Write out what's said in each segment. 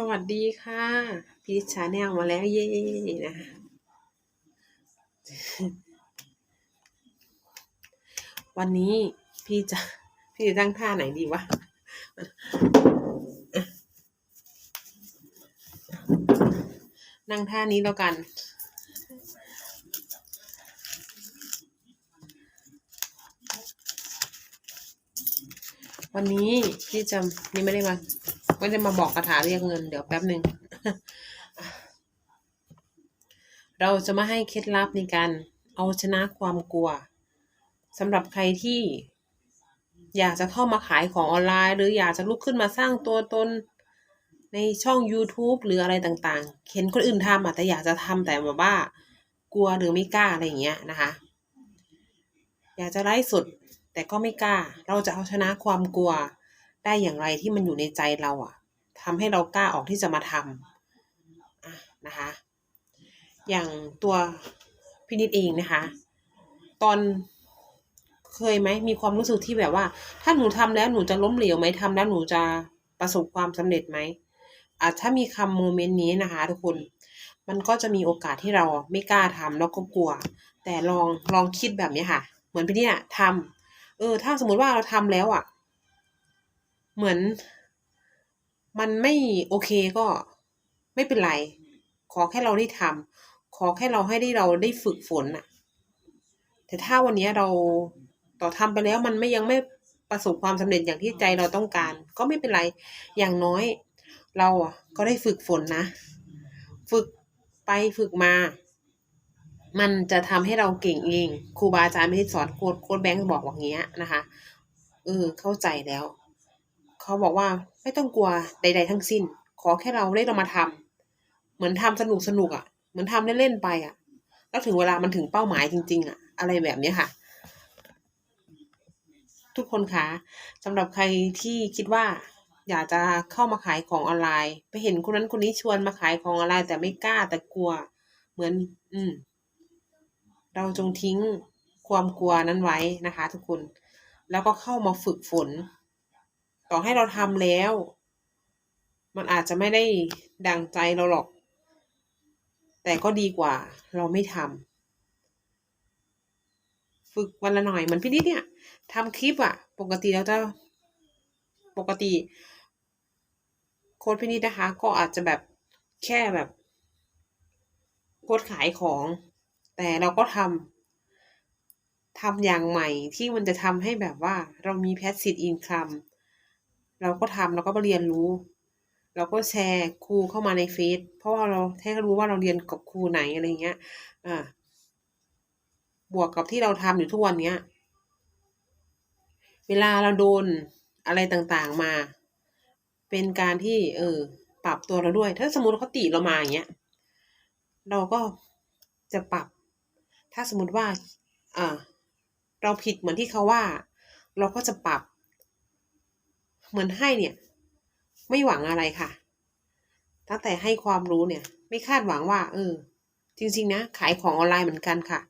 สวัสดีค่ะ พีชชาแนลมาแล้วเย่นะคะวันนี้พี่จะพี่จะตั้งท่าไหนดีวะนั่งท่านี้แล้วกัน วันนี้พี่จะนี่ไม่ได้มา ไม่ได้มาบอกคาถาเรียกเงินเดี๋ยวแป๊บหนึ่ง เราจะมาให้เคล็ดลับในการเอาชนะความกลัวสำหรับใครที่อยากจะเข้ามาขายของออนไลน์ หรืออยากจะลุกขึ้นมาสร้างตัวตนในช่อง YouTube หรืออะไรต่างๆ เห็นคนอื่นทำแต่อยากจะทำแต่แบบว่า กลัวหรือไม่กล้าอะไรอย่างเงี้ยนะคะ อยากจะไลฟ์สดแต่ก็ไม่กล้า เราจะเอาชนะความกลัว ได้อย่างไรที่มันอยู่ในใจเราอะทำให้เรากล้าออกที่จะมาทำอะนะคะ อย่างตัวพินิจเองนะคะ ตอนเคยไหมมีความรู้สึกที่แบบว่า ถ้าหนูทำแล้วหนูจะล้มเหลวไหมทำแล้วหนูจะประสบความสำเร็จไหมอะถ้ามีคำโมเมนต์นี้นะคะ ทุกคนมันก็จะมีโอกาสที่เราไม่กล้าทำแล้วก็กลัว แต่ลองลองคิดแบบนี้ค่ะ เหมือนพี่เนี่ยทำเออ ถ้าสมมุติว่าเราทำแล้วอะ เหมือนมันไม่โอเคก็ไม่เป็นไร ขอแค่เราได้ทำขอแค่เราให้ได้เราได้ฝึกฝนน่ะแต่ถ้าวันนี้เราต่อทำไปแล้วมันไม่ยังไม่ประสบความสำเร็จอย่างที่ใจเราต้องการ ก็ไม่เป็นไร อย่างน้อย เราอะ ก็ได้ฝึกฝนนะ ฝึกไปฝึกมา มันจะทำให้เราเก่งเอง ครูบาอาจารย์ไม่ได้สอนโค้ดโค้ดแบงค์บอกว่างี้นะคะ เออ เข้าใจแล้ว เขาบอกว่าไม่ต้องกลัวใด ๆ ทั้งสิ้น ขอแค่เราได้เรามาทำเหมือนทำสนุกสนุกๆอะ เหมือนทำเล่นๆไปอะ แล้วถึงเวลามันถึงเป้าหมายจริง ๆอะ อะไรแบบเนี้ยค่ะ ทุกคนคะสำหรับใครที่คิดว่าอยากจะเข้ามาขายของออนไลน์ ไปเห็นคนนั้นคนนี้ชวนมาขายของออนไลน์แต่ไม่กล้าแต่กลัว เหมือน อืม เราจงทิ้งความกลัวนั้นไว้นะคะ ทุกคน แล้วก็เข้ามาฝึกฝน ต่อให้เราทำแล้ว มันอาจจะไม่ได้ดังใจเราหรอก แต่ก็ดีกว่า เราไม่ทำฝึกวันละหน่อยเหมือนพี่นิดเนี่ยทำคลิปอะปกติเราจะปกติโค้ดพี่นิดนะคะ ก็อาจจะแบบแค่แบบโพสต์ขายของ แต่เราก็ทำทำอย่างใหม่ที่มันจะทำให้แบบว่าเรามี passive income เราก็ทำเราก็เรียนรู้ เราก็แชร์ครูเข้ามาในเฟซเพราะว่าเราให้เขารู้ว่าเราเรียนกับครูไหนอะไรเงี้ยอ่าบวกกับที่เราทำอยู่ทุกวันเนี้ย เวลาเราโดนอะไรต่างๆมา เป็นการที่ เออ ปรับตัวเราด้วย ถ้าสมมติเขาติเรามาอย่างเงี้ย เราก็จะปรับ ถ้าสมมติว่า อ่า เราผิดเหมือนที่เขาว่า เราก็จะปรับ เหมือนให้เนี่ย ไม่หวังอะไรค่ะ ตั้งแต่ให้ความรู้เนี่ย ไม่คาดหวังว่า เออ จริง ๆ นะ ขายของออนไลน์เหมือนกันค่ะ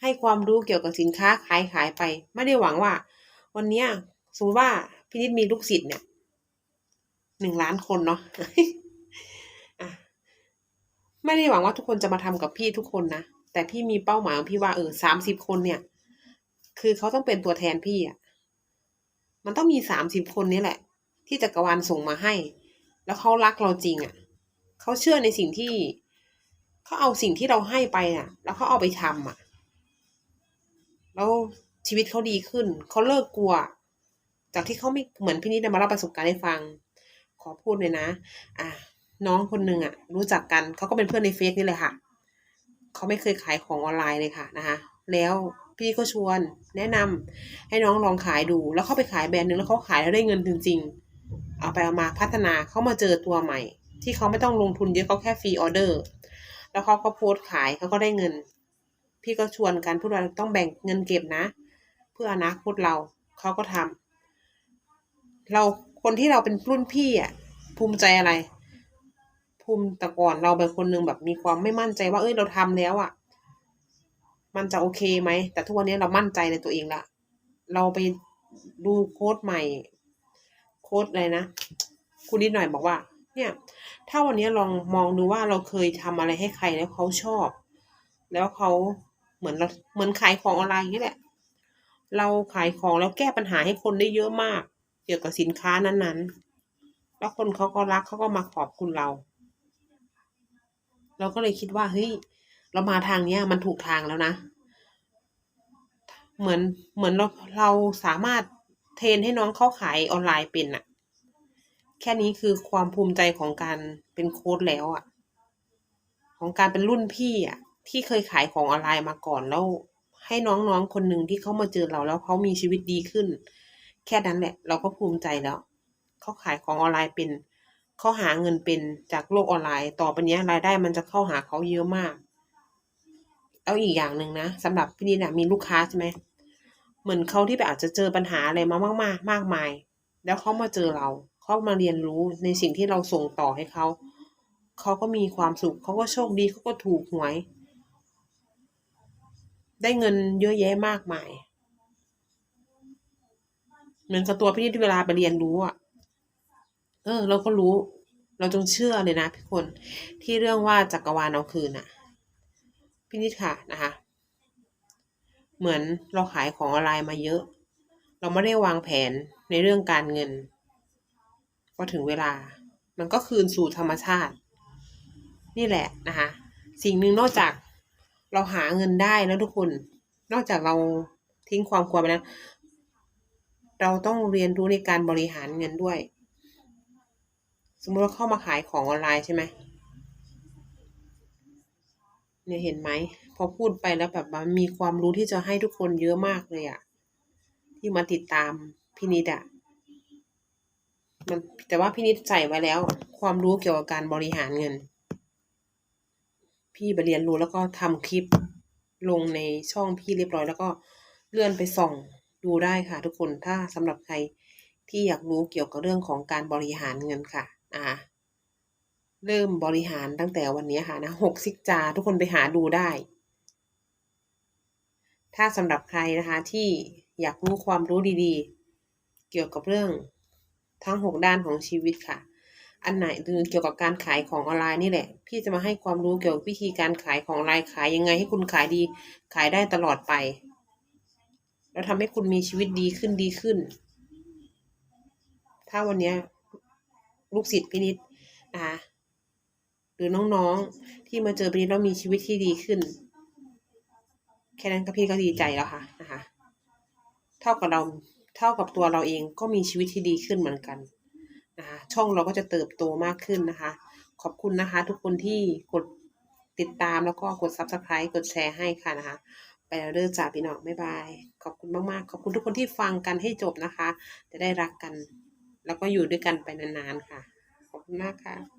ให้ความรู้เกี่ยวกับสินค้าขายขายไป ไม่ได้หวังว่า วันเนี้ยสมมติว่าพี่นิดมีลูกศิษย์เนี่ยหนึ่งล้านคนเนาะไม่ได้หวังว่าทุกคนจะมาทำกับพี่ทุกคนนะแต่พี่มีเป้าหมายของพี่ว่าเออสามสิบคนเนี่ย คือเขาต้องเป็นตัวแทนพี่อะ มันต้องมีสามสิบคนนี้แหละ ที่จักรวาลส่งมาให้ แล้วเขารักเราจริงอะเขาเชื่อในสิ่งที่เขาเอาสิ่งที่เราให้ไปอะ แล้วเขาเอาไปทำอะ แล้วชีวิตเขาดีขึ้นเขาเลิกกลัว จากที่เขาไม่เหมือนพี่นิดมาเล่าประสบการณ์ให้ฟัง ขอพูดเลยนะ อะน้องคนหนึ่งอะ รู้จักกันเขาก็เป็นเพื่อนในเฟซนี่เลยค่ะเขาไม่เคยขายของออนไลน์เลยค่ะนะคะแล้ว พี่ก็ชวนแนะนำให้น้องลองขายดู แล้วเข้าไปขายแบรนด์หนึ่งแล้วเขาขายแล้วได้เงินจริง ๆ เอาไปเอามาพัฒนาเขามาเจอตัวใหม่ ที่เขาไม่ต้องลงทุนเยอะเขาแค่ฟรีออเดอร์ แล้วเขาก็โพสต์ขายเขาก็ได้เงิน พี่ก็ชวนกันพูดว่าต้องแบ่งเงินเก็บนะ เพื่ออนาคตเราเขาก็ทำเราคนที่เราเป็นรุ่นพี่อะภูมิใจอะไร ภูมิแต่ก่อนเราเป็นคนหนึ่งแบบมีความไม่มั่นใจว่าเอ้ยเราทำแล้วอะ มันจะโอเคไหม แต่ทุกวันนี้เรามั่นใจในตัวเองละ เราไปดูโค้ดใหม่ โค้ดอะไรนะ คุณนิดหน่อยบอกว่า เนี่ย ถ้าวันนี้ลองมองดูว่าเราเคยทำอะไรให้ใครแล้วเขาชอบ แล้วเขาเหมือนเราเหมือนขายของออนไลน์อย่างนี้แหละ เราขายของแล้วแก้ปัญหาให้คนได้เยอะมาก เกี่ยวกับสินค้านั้นๆ แล้วคนเขาก็รักเขาก็มาขอบคุณเรา เราก็เลยคิดว่าเฮ้ย เรามาทางเนี้ยมันถูกทางแล้วนะ เหมือนเหมือนเราเราสามารถเทรนให้น้องเขาขายออนไลน์เป็นอะแค่นี้คือความภูมิใจของการเป็นโค้ดแล้วอะของการเป็นรุ่นพี่อะที่เคยขายของออนไลน์มาก่อนแล้ว ให้น้องๆคนหนึ่งที่เขามาเจอเราแล้วเขามีชีวิตดีขึ้น แค่นั้นแหละ เราก็ภูมิใจแล้วเขาขายของออนไลน์เป็นเขาหาเงินเป็นจากโลกออนไลน์ ต่อไปนี้รายได้มันจะเข้าหาเขาเยอะมาก แล้วอีกอย่างหนึ่งนะสำหรับพี่นิดอะมีลูกค้าใช่ไหมเหมือนเขาที่แบบอาจจะเจอปัญหาอะไรมามากมากมากมาย แล้วเขามาเจอเราเขามาเรียนรู้ในสิ่งที่เราส่งต่อให้เขาเขาก็มีความสุขเขาก็โชคดีเขาก็ถูกหวย ได้เงินเยอะแยะมากมายเหมือนกับตัวพี่นิดที่เวลาไปเรียนรู้อะ เออ เราก็รู้ เราจงเชื่อเลยนะพี่คน ที่เรื่องว่าจักรวาลเอาคืนอะ นิดค่ะนะคะ เหมือนเราขายของออนไลน์มาเยอะ เราไม่ได้วางแผนในเรื่องการเงินพอถึงเวลา มันก็คืนสู่ธรรมชาติ นี่แหละนะคะ สิ่งหนึ่งนอกจากเราหาเงินได้แล้วทุกคน นอกจากเราทิ้งความกลัวไปแล้วเราต้องเรียนรู้ในการบริหารเงินด้วย สมมติเราเข้ามาขายของออนไลน์ใช่ไหม เนี่ยเห็นไหม พอพูดไปแล้วแบบมันมีความรู้ที่จะให้ทุกคนเยอะมากเลยอะที่มาติดตามพี่นิดอะมันแต่ว่าพี่นิดใส่ไว้แล้ว ความรู้เกี่ยวกับการบริหารเงิน พี่ไปเรียนรู้แล้วก็ทำคลิปลงในช่องพี่เรียบร้อย แล้วก็เลื่อนไปส่องดูได้ค่ะทุกคนถ้าสำหรับใครที่อยากรู้เกี่ยวกับเรื่องของการบริหารเงินค่ะนะคะ เริ่มบริหารตั้งแต่วันนี้ค่ะนะหกซิกจา ทุกคนไปหาดูได้ ถ้าสำหรับใครนะคะที่อยากรู้ความรู้ดีๆ เกี่ยวกับเรื่องทั้งหกด้านของชีวิตค่ะ อันไหนคือเกี่ยวกับการขายของออนไลน์นี่แหละ พี่จะมาให้ความรู้เกี่ยวกับวิธีการขายของออนไลน์ขายยังไงให้คุณขายดี ขายได้ตลอดไป แล้วทำให้คุณมีชีวิตดีขึ้นดีขึ้น ถ้าวันนี้ลูกศิษย์พินิษนะคะ หรือน้องๆ ที่มาเจอพี่นิดแล้วมีชีวิตที่ดีขึ้น แค่นั้นก็พี่ก็ดีใจแล้วค่ะนะคะ เท่ากับเราเท่ากับตัวเราเองก็มีชีวิตที่ดีขึ้นเหมือนกันนะคะช่องเราก็จะเติบโตมากขึ้นนะคะ ขอบคุณนะคะ ทุกคนที่กดติดตามแล้วก็กด subscribe กดแชร์ให้ค่ะนะคะ ไปแล้วเด้อจ่าพี่น้องบ๊ายบาย ขอบคุณมากๆ ขอบคุณทุกคนที่ฟังกันให้จบนะคะ จะได้รักกัน แล้วก็อยู่ด้วยกันไปนานๆค่ะ ขอบคุณมากค่ะ